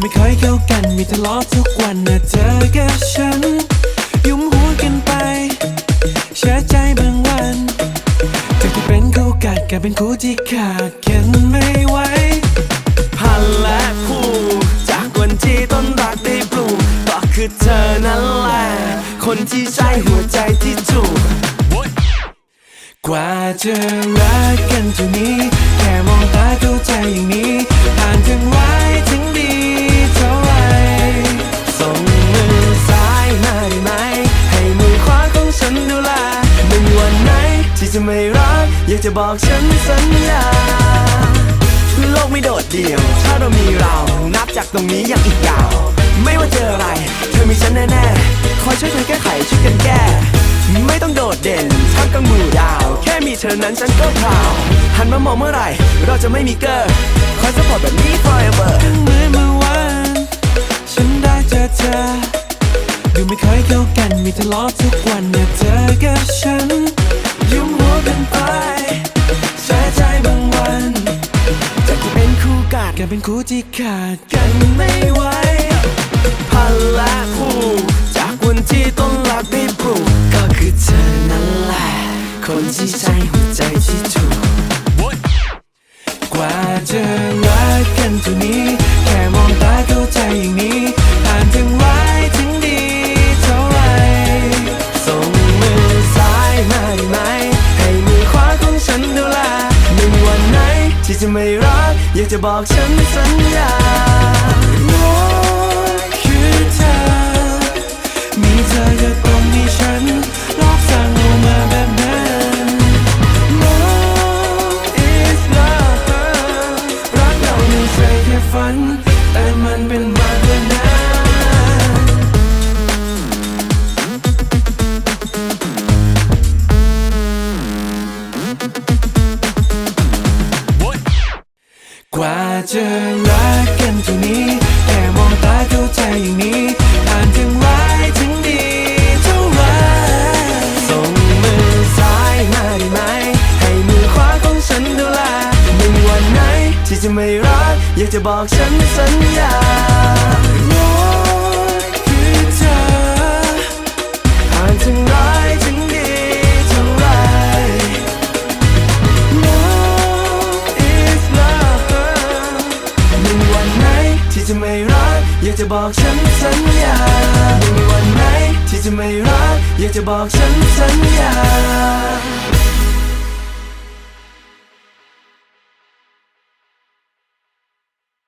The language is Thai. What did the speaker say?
ไม่ค่อยเข้ากัน มีทะเลาะทุกวันนะเธอกับฉัน ยุ่มหัวกันไป เชื่อใจบางวันจากที่เป็นคู่กัดกลายเป็นคู่ที่ขาดกันไม่ไหวพันและผู้จากวันที่ต้นรักได้ปลูกก็คือเธอนั่นแหละ คนที่ใช่หัวใจที่ถูกกว่าจะรักกันเท่านี้ แค่มองตาเข้าใจ อยากจะบอกฉันสัญญาโลกไม่โดดเดี่ยว ถ้าเรามีเรา นับจากตรงนี้ยังอีกยาว ไม่ว่าเจออะไร เธอมีฉันแน่ๆ คอยช่วยเธอแก้ไขช่วยกันแก้ ไม่ต้องโดดเด่นทักกังมือยาว แค่มีเธอนั้นฉันก็พราวหันมามองเมื่อไหร่ เราจะไม่มีเกอร์คอยสปอร์ตแบบนี้ forever เหมือนเมื่อวานฉันได้เจอเธอ ดูไม่เคยเข้ากันมีทะเลาะทุกวันนะเธอกับฉัน ยุ่งหัวกันไปเสียใจบางวันจากที่เป็นคู่กัดกลายเป็นคู่ที่ขาดกันไม่ไหวพละคู่จากวันที่ต้นรักได้ปลูกก็คือเธอนั่นแหละ คนที่ใช่หัวใจที่ถูกกว่าจะรักกันเท่านี้ ไหนที่จะไม่รัก อยากจะบอกฉันสัญญาว่าคือเธอ มีเธออยู่ตรงนี้ฉันลอบสร้างออกมาแบบนั้น Love is love รักเราไม่ใช่แค่ฝัน แต่มันเป็นมาเพื่อนา จะรักกันเท่านี้ แค่มองตาเข้าใจอย่างนี้อ่านถึงร้ายถึงดีเท่าไรส่งมือซ้ายมาได้ไหม ให้มือขวาของฉันดูแลไม่งวันไหนที่จะไม่รัก อยากจะบอกฉันสัญญา จะไม่รัก อยากจะบอกฉันสัญญาไม่มีวันไหนที่จะไม่รัก อยากจะบอกฉันสัญญา